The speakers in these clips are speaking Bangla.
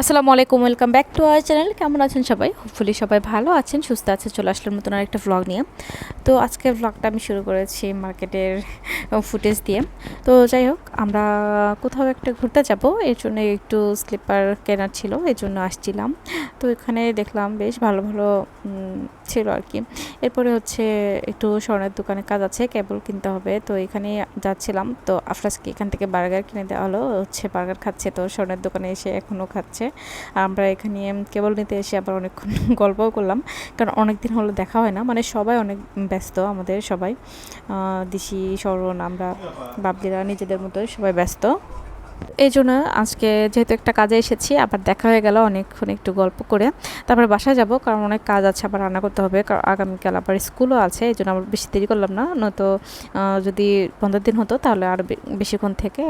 আসসালামু আলাইকুম welcome back to our channel. কেমন আছেন সবাই? হোপফুলি সবাই ভালো আছেন, সুস্থ আছেন চলে আসলাম নতুন আরেকটা ভ্লগ নিয়ে। তো আজকের ভ্লগটা আমি শুরু করেছি মার্কেটের ফুটেজ দিয়ে। তো যাই হোক, আমরা কোথাও একটা ঘুরতে যাব। এর জন্য একটু স্লিপার কেনার ছিল, এর জন্য আসছিলাম। তো এখানে দেখলাম বেশ ভালো ভালো ছিল আর কি। এরপরে হচ্ছে একটু স্বর্ণের দোকানে কাজ আছে কেবল কিনতে হবে। তো এখানে যাচ্ছিলাম। তো আফরাজকে এখান থেকে বার্গার কিনে দেওয়া হলো হচ্ছে বার্গার খাচ্ছে। তো স্বর্ণের দোকানে এসে এখনও খাচ্ছে। আমরা এখানে কেবল নিতে এসে আবার অনেকক্ষণ গল্পও করলাম, কারণ অনেক দিন হলো দেখা হয় না। মানে সবাই অনেক ব্যস্ত, আমাদের সবাই। দিশি স্মরণ আমরা বাবলিরা নিজেদের মতো সবাই ব্যস্ত। এই জন্য আজকে যেহেতু একটা কাজে এসেছি, আবার দেখা হয়ে গেল অনেকক্ষণ একটু গল্প করে। তারপরে বাসায় যাব, কারণ অনেক কাজ আছে আবার রান্না করতে হবে। কারণ আগামীকাল আবার স্কুলও আছে, এই জন্য আমরা বেশি দেরি করলাম না। নয়তো যদি পনেরো দিন হতো তাহলে আর বেশিক্ষণ থেকে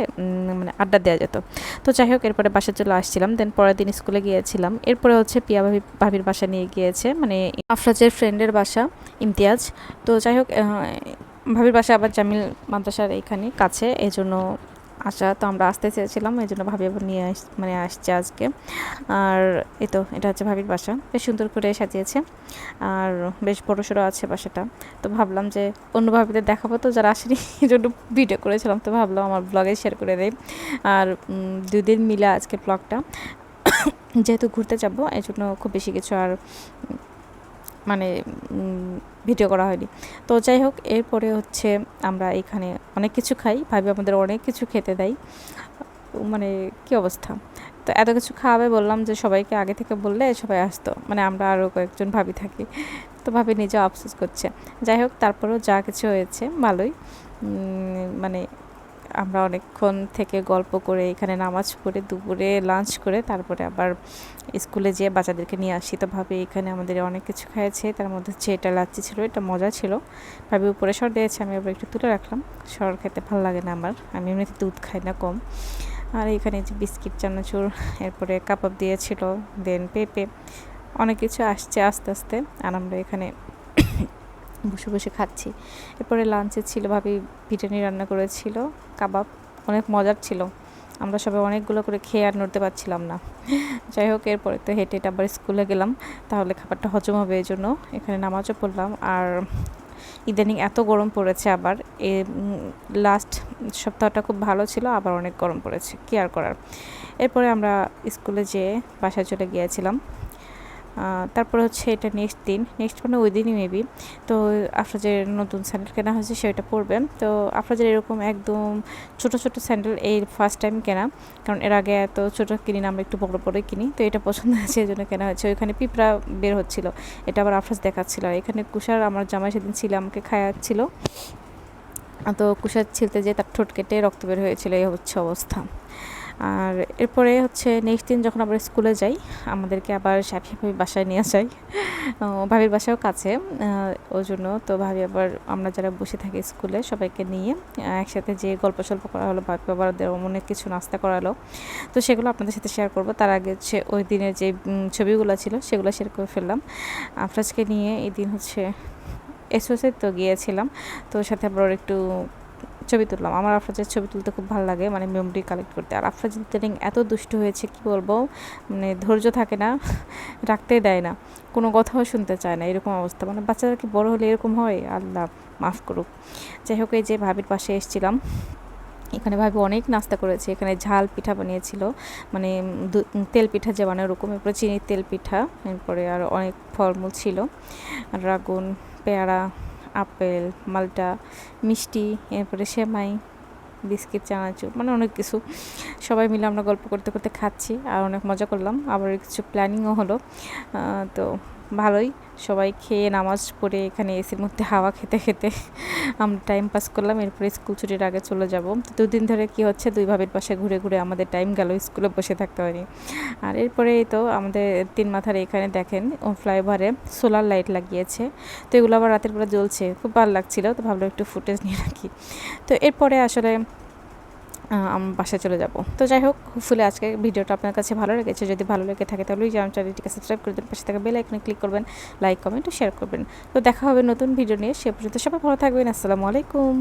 মানে আড্ডা দেওয়া যেত। তো যাই হোক, এরপরে বাসায় চলে আসছিলাম। দেন পরের দিন স্কুলে গিয়েছিলাম। এরপরে হচ্ছে পিয়া ভাবি, ভাবির বাসা নিয়ে গিয়েছে মানে আফরাজের ফ্রেন্ডের বাসা, ইমতিয়াজ। তো যাই হোক ভাবির বাসা আবার জামিল মাদ্রাসার এইখানে কাছে, এই জন্য আসা তো আমরা আসতে চেয়েছিলাম এই জন্য ভাবি আবার নিয়ে আস মানে আসছে আজকে। আর এই তো এটা হচ্ছে ভাবির বাসা। বেশ সুন্দর করে সাজিয়েছে। আর বেশ বড় সড়ো আছে বাসাটা। তো ভাবলাম যে অন্য ভাবিদের দেখাবো তো যারা আসেনি এই জন্য ভিডিও করেছিলাম। তো ভাবলাম আমার ব্লগে শেয়ার করে দেয় আর উম, দুই দিন মিলে আজকে ব্লগটা যেহেতু ঘুরতে যাব এই জন্য খুব বেশি কিছু আর মানে ভিডিও করা হয়নি। তো যাই হোক, এরপরে হচ্ছে আমরা এখানে অনেক কিছু খাই। ভাবি আমাদের অনেক কিছু খেতে দেয়। মানে কি অবস্থা? তো এত কিছু খাওয়াবে বললাম যে, সবাইকে আগে থেকে বললে সবাই আসতো। মানে আমরা আরও কয়েকজন ভাবি থাকি। তো ভাবি নিজে আফসোস করছে। যাই হোক, তারপরেও যা কিছু হয়েছে, ভালোই। মানে আমরা অনেকক্ষণ থেকে গল্প করে, এখানে নামাজ পড়ে, দুপুরে লাঞ্চ করে, তারপরে আবার স্কুলে যেয়ে বাচ্চাদেরকে নিয়ে আসি। তো ভাবি, এখানে আমাদের অনেক কিছু খাইয়েছে, তার মধ্যে হচ্ছে এটা লাচ্ছি ছিল, এটা মজা ছিল। ভাবি উপরে সর দিয়েছে, আমি আবার একটু তুলে রাখলাম। সর খেতে ভালো লাগে না আমার, আমি এমনিতে দুধ খাই না কম। আর এখানে যে বিস্কিট, চানাচুর, এরপরে কাবাব দিয়েছিল দেন পেঁপে, অনেক কিছু আসছে আস্তে আস্তে। আর আমরা এখানে বসে বসে খাচ্ছি। এরপরে লাঞ্চে ছিল, ভাবি বিরিয়ানি রান্না করেছিল, কাবাব, অনেক মজার ছিল। আমরা সবাই অনেকগুলো করে খেয়ে আর নড়তে পারছিলাম না। যাই হোক, এরপরে তো হেঁটে হেঁটে আবার স্কুলে গেলাম। তাহলে খাবারটা হজম হবে এই জন্য। এখানে নামাজও পড়লাম। আর ইদানিং এত গরম পড়েছে আবার। এ লাস্ট সপ্তাহটা খুব ভালো ছিল, আবার অনেক গরম পড়েছে। কি আর করার? এরপরে আমরা স্কুলে যেয়ে বাসায় চলে গিয়েছিলাম। তারপরে হচ্ছে এটা নেক্সট দিন নেক্সট মানে ওই দিনই মেবি তো আফরাজের নতুন স্যান্ডেল কেনা হয়েছে, সেটা পরবে। তো আফরাজের এরকম একদম ছোট ছোট স্যান্ডেল এই ফার্স্ট টাইম কেনা। কারণ এর আগে এত ছোটো কিনি না, আমরা একটু বড় বড়ই কিনি। তো এটা পছন্দ আছে এই জন্য কেনা হয়েছে। ওইখানে পিঁপড়া বের হচ্ছিল। এটা আবার আফরাজ দেখাচ্ছিল। এখানে কুষার, আমার জামাই সেদিন ছিল, আমাকে খাওয়াচ্ছিল তো কুষার ছিলতে যেয়ে তার ঠোঁট কেটে রক্ত বের হয়েছিল, এই হচ্ছে অবস্থা। আর এরপরে হচ্ছে নেক্সট দিন যখন আমরা স্কুলে যাই আমাদেরকে আবার সাফি ভাবি বাসায় নিয়ে ও, ভাবির বাসাও কাছে ওই জন্য তো ভাবি আবার আমরা যারা বসে থাকি স্কুলে সবাইকে নিয়ে একসাথে যে গল্প সল্প করা হলো ভাবি আবার অনেক কিছু নাস্তা করালো। তো সেগুলো আপনাদের সাথে শেয়ার করব। তার আগে হচ্ছে ওই দিনের যে ছবিগুলো ছিল সেগুলো শেয়ার করে ফেললাম। আফরাজকে নিয়ে এই দিন হচ্ছে এসওসে তো গিয়েছিলাম। তো সাথে আবার একটু ছবি তুললাম। আমার আফরাজের ছবি তুলতে খুব ভালো লাগে মানে মেমরি কালেক্ট করতে। আর আফরাজ ইদানিং এত দুষ্ট হয়েছে, কি বলব? মানে ধৈর্য থাকে না রাখতেই দেয় না, কোনো কথাও শুনতে চায় না, এরকম অবস্থা। মানে বাচ্চারা কি বড় হলে এরকম হয়? আল্লাহ, মাফ করুক। যাই হোক, এই যে ভাবির পাশে এসেছিলাম, এখানে ভাবি অনেক নাস্তা করেছে। এখানে ঝাল পিঠা বানিয়েছিল মানে তেল পিঠা যে বানায় ওরকম, এরপরে চিনির তেল পিঠা, এরপরে আর অনেক ফলমূল ছিল। ড্রাগন পেয়ারা আপেল, মালটা, মিষ্টি, এরপরে সেমাই, বিস্কিট, চানাচুর মানে অনেক কিছু। সবাই মিলে আমরা গল্প করতে করতে খাচ্ছি আর অনেক মজা করলাম। আবার কিছু প্ল্যানিংও হলো। তো ভালোই। সবাই খেয়ে নামাজ পড়ে এখানে এসির মধ্যে হাওয়া খেতে খেতে আমরা টাইম পাস করলাম, এরপরে স্কুল ছুটির আগে চলে যাব। তো দুদিন ধরে কি হচ্ছে, দুই ভাবের পাশে ঘুরে ঘুরে আমাদের টাইম গেল স্কুলে বসে থাকতে হয়নি। আর এরপরে তো আমাদের তিন মাথার এখানে দেখেন ফ্লাইওভারে সোলার লাইট লাগিয়েছে। তো এগুলো আবার রাতের বেলা জ্বলছে, খুব ভালো লাগছিল। তো ভাবলাম একটু ফুটেজ নিয়ে রাখি। তো এরপরে আসলে বাসায় চলে যাব। তো যাই হোক হোপফুলি আজকে ভিডিওটা আপনার কাছে ভালো লেগেছে। যদি ভালো লেগে থাকে, তাহলে ওই আমার চ্যানেলটিকে সাবস্ক্রাইব করে দেবেন, পাশে থাকা বেল আইকনে ক্লিক করবেন লাইক কমেন্ট ও শেয়ার করবেন। তো দেখা হবে নতুন ভিডিও নিয়ে, সে পর্যন্ত সবাই ভালো থাকবেন। আসসালামু আলাইকুম।